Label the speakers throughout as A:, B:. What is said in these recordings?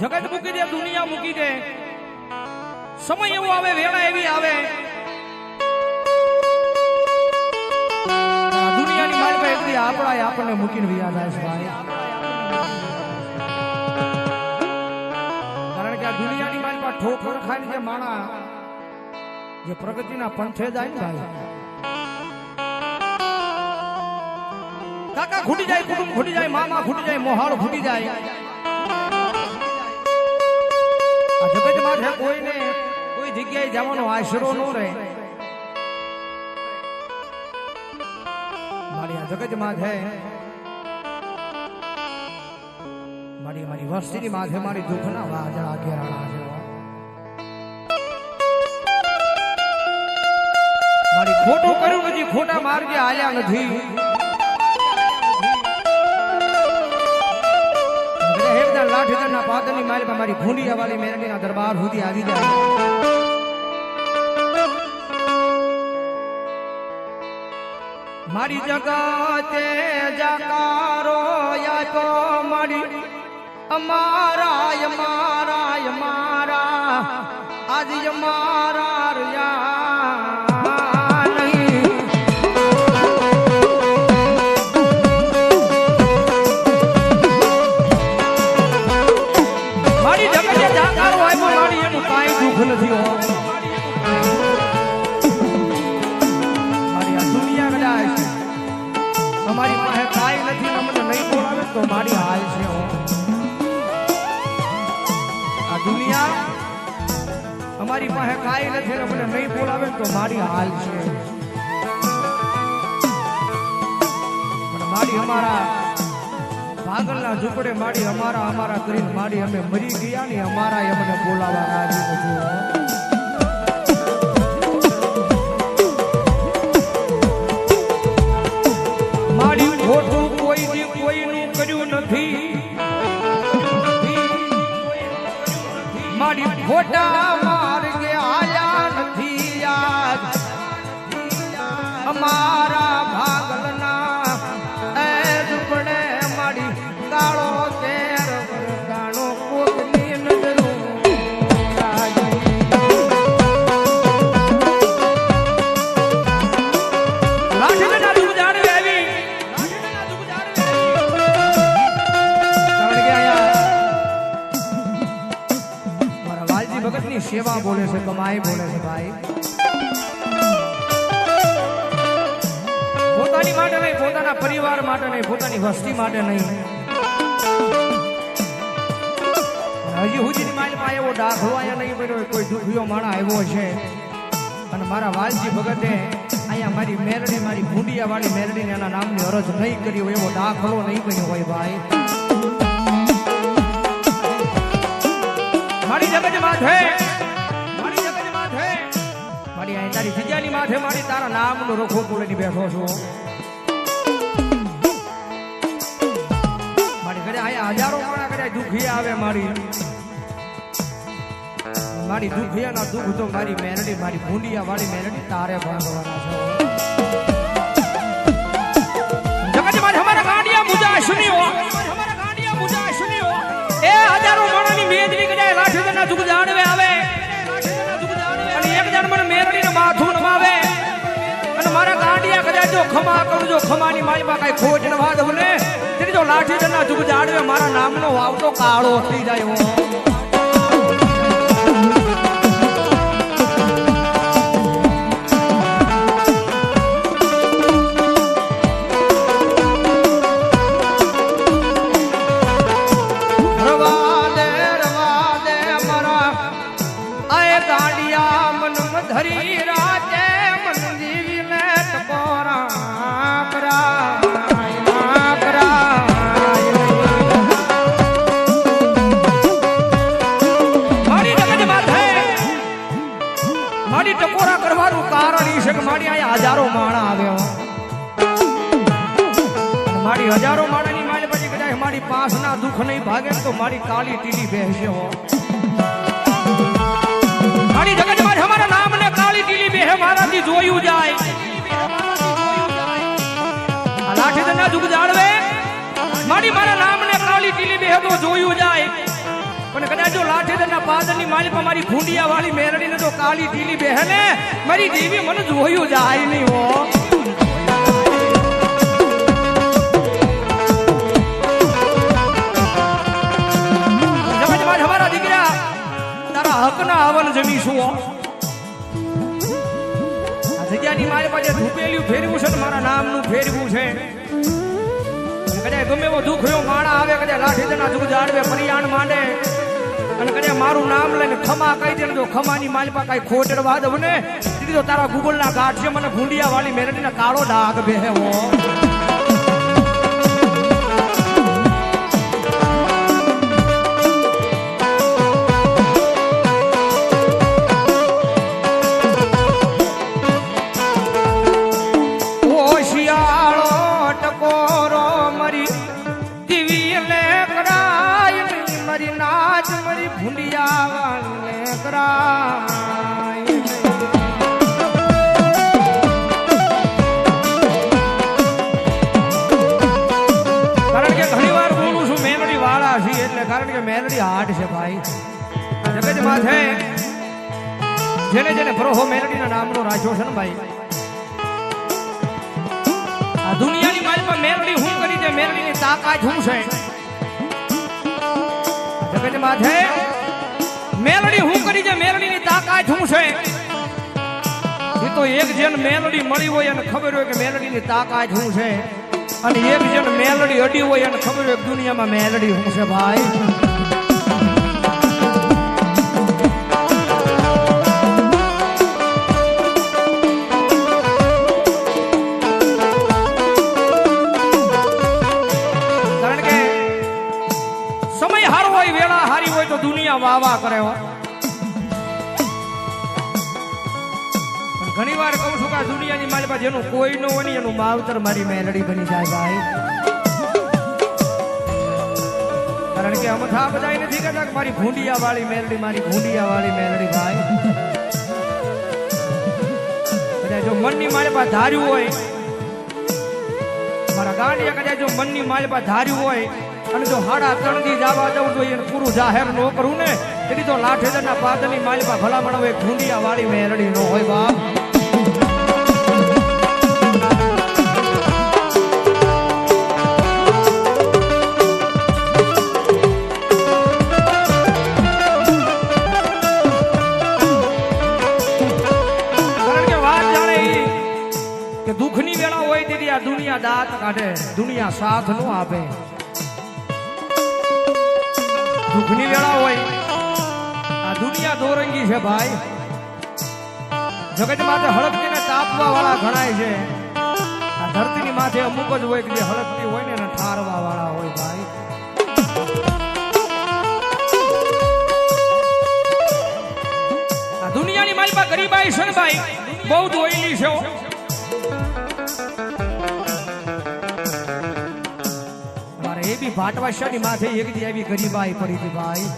A: જગત મૂકી દે, દુનિયા મૂકી દે. સમય એવો આવે, વેળા એવી આવે. દુનિયાની દુનિયાની માલિકા એટલી આપણા આપણને મૂકીને વ્યા જાય છે ભાઈ. કારણ કે આ દુનિયાની માલિકા ઠોકર ખાઈને જે માણા, જે પ્રગતિના પંથે જાય ને ભાઈ. કાકા ખૂટી જાય, કુટુંબ ખૂટી જાય, મામા ખૂટી જાય, મોહાળ ખૂટી જાય. આ જગતમાં છે કોઈને કોઈ જગ્યાએ જવાનો આશરો ન રહે. મારી આ જગતમાં છે મારી મારી વસ્તીની માથે મારી દુઃખના વાજળા ઘેરાણા છે મારી ખોટું કર્યું નથી, ખોટા માર્ગે હાલ્યા નથી. લાઠીદારના માલિક અમારી મારી ભૂંડિયા વાળી મેરડીના દરબાર સુધી આવી જાય મારી જગતે જકારો યાતો મારી. અમારા અમારા અમારા. આજ અમારા કાંઈ નથી. મને નહીં બોલાવે તો મારી હાલ છે. મારી અમારા પાગલના ઝૂંપડે માડી અમારા અમારા કરીને માડી અમે મરી ગયા ને અમારા અમને બોલાવા રાજી નથી. ખોટું બોલે છે કમાઈ બોલે છે ભાઈ પોતાની માટે નહીં, પોતાના પરિવાર માટે નહીં, પોતાની વસ્તી માટે નહીં. હજી હુજીની માલમાં એવો દાખલો અહીંયા નહીં બન્યો કોઈ દુખ્યો માણા આવ્યો છે. અને મારા વાલજી ભગતે અહીંયા મારી મેરડી, મારી ભૂંડિયા વાળી મેરડીને એના નામની અરજ નહીં કરી હોય, એવો દાખલો નહીં બન્યો હોય ભાઈ. મારી જગત માથે મારી અહીં તારી જગ્યાની માથે મારી, તારા નામનો રખો બોલીને બેઠો છું. મારી ઘરે અહીંયા હજારો માણા ઘરે દુખી આવે મારી. મારી દુખિયાના દુઃખ તો મારી મેરડી, મારી ભૂંડિયા વાળી મેરડી તારે ભાગવાના છે. માથે અમારા ગાંડિયા મુજા સુનીઓ જો ખમા કરજો. ખમાની માલમાં કાંઈ ખોટ નવા દઉં ને તેની જો લાઠીના દુઃખ જાડવે મારા નામનો વાવતો કાળો થઈ જાય હો. મારી કાળી ટીડી બેસે હો જગતમાં અમારા નામ ને કાળી ટીલી બેહે, મારાથી જોયું જાય. લાઠી દના દુઃખ જાળવે. મારી, મારા નામ ને કાળી ટીડી બેહે તો જોયું જાય. પણ કદાચ જો લાઠીદરના પાદરની માલિપા મારી ભૂંડિયા વાળી મેરડીને જો કાળી બેહે ને, મારી દેવી મને જોયું જાય નહીં હો. હકના આવન જમીશું શું જગ્યાની મારી પાસે ધૂપેલું ફેરવું છે ને મારા નામનું ફેરવું છે. કદાચ ગમે એવો દુઃખ રહ્યો માણા આવે, કદાચ લાઠી તેના દૂધ આડવે પરિયાણ માંડે. અને કદાચ મારું નામ લઈને ખમા કહી દે જો ખમાની માલપા કઈ ખોટડવા દઉં ને તો તારા ગુગલના ગાંઠ છે મને ભૂંડિયા વાળી મેરડીના કાળો ડાઘ બેહવો કારણ કે છું મેલડી હાટ છે ભાઈ. જગતમાં માથે જેને જેને ભરોહો મેલડીના નામનો રાખ્યો છે ને ભાઈ. આ દુનિયાની માલમાં મેલડી હું કરી છે મેલડીની તાકાત હું છે? જગતમાં માથે મેલડી હું કરી છે મેલડીની તાકાત હું છે? એ તો એક જેન મેલડી મળી હોય અને ખબર હોય કે મેલડીની તાકાત શું છે. અને એક જેન મેલડી અડી હોય અને ખબર હોય દુનિયામાં મેલડી શું છે ભાઈ. હોય વેળા હારી હોય તો દુનિયા વાહ કરે ઘણી વાર કહું છું કે દુનિયાની મારી પાસે જેનું કોઈ ન હોય એનું માવતર મારી મેલડી બની જાય ભાઈ. કારણ કે અમથા બધા નથી કહેતા કે મારી ભૂંડિયા વાળી મેલડી, મારી ભૂંડિયા વાળી મેલડી ભાઈ. કદાચ જો મનની મારી પાસે ધાર્યું હોય, મારા ગાંડિયા કદાચ જો મનની મારી પાસે ધાર્યું હોય અને જો હાડા ત્રણ દી જવા જવું જોઈએ પૂરું જાહેર ન કરું ને તેથી તો લાઠેદરના પાદરની માલી પાસે ભલામણ હોય ઘૂંડિયા વાળી મેરડી નો હોય બાપ. કે દુઃખની વેળા હોય તેથી આ દુનિયા દાંત કાઢે, દુનિયા સાથ નો આપે. દુઃખની વેળા હોય. આ દુનિયા દોરંગી છે ભાઈ. જગત માથે હળકતીને તાપવા વાળા ઘણાય છે. આ ધરતીની માથે અમુક જ હોય કે જે હળકતી હોય ને એને ઠારવા વાળા હોય ભાઈ. આ દુનિયાની મારી પાસે ગરીબાઈ છે ને ભાઈ. બહુ દોયલી છે એ ભાટવાશાની માથે એક દી આવી ગરીબાઈ પડી હતી ભાઈ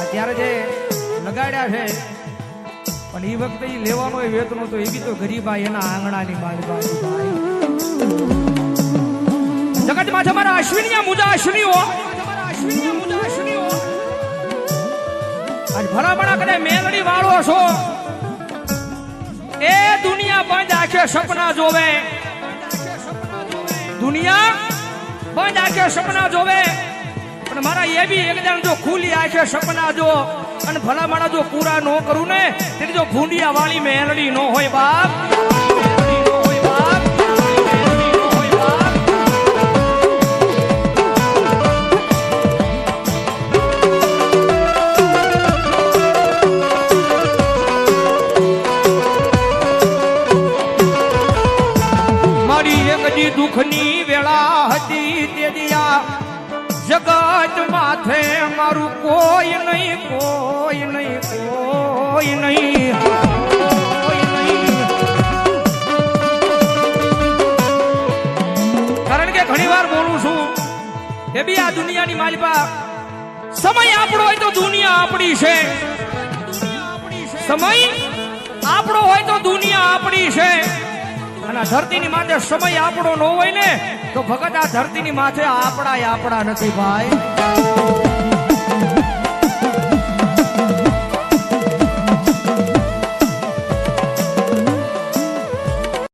A: અત્યારે જે લગાડ્યા છે, પણ એ વખતે એ લેવાનો એ વેતનો તો એવી તો ગરીબાઈ એના આંગણાની બાજુ ભાઈ જગતમાં તમારા અશ્વિની મુજા અશ્વિનીઓ આજ ભલામણા કરે મેલડી વાળો છો, એ દુનિયા બંધ આખે સપના જોવે. દુનિયા બંધ આંખે સપના જોવે. પણ મારા એ બી એક જણ જો ખુલી આંખે સપના જો, અને ભલા મારા જો પૂરા ન કરું ને તેથી જો ભૂંડિયા વાળી મેલડી નો હોય બાપ. નો હોય બાપ. મારું કોઈ નહીં કોઈ નહીં કોઈ નહીં. કારણ કે ઘણી વાર બોલું છું, એ બી આ દુનિયાની માલિપા. સમય આપણો હોય તો દુનિયા આપણી છે. સમય આપણો હોય તો દુનિયા આપણી છે. અને ધરતીની માથે સમય આપણો ન હોય ને, તો ભગત આ ધરતીની માથે આપણા આપણા નથી ભાઈ. Ha ha ha!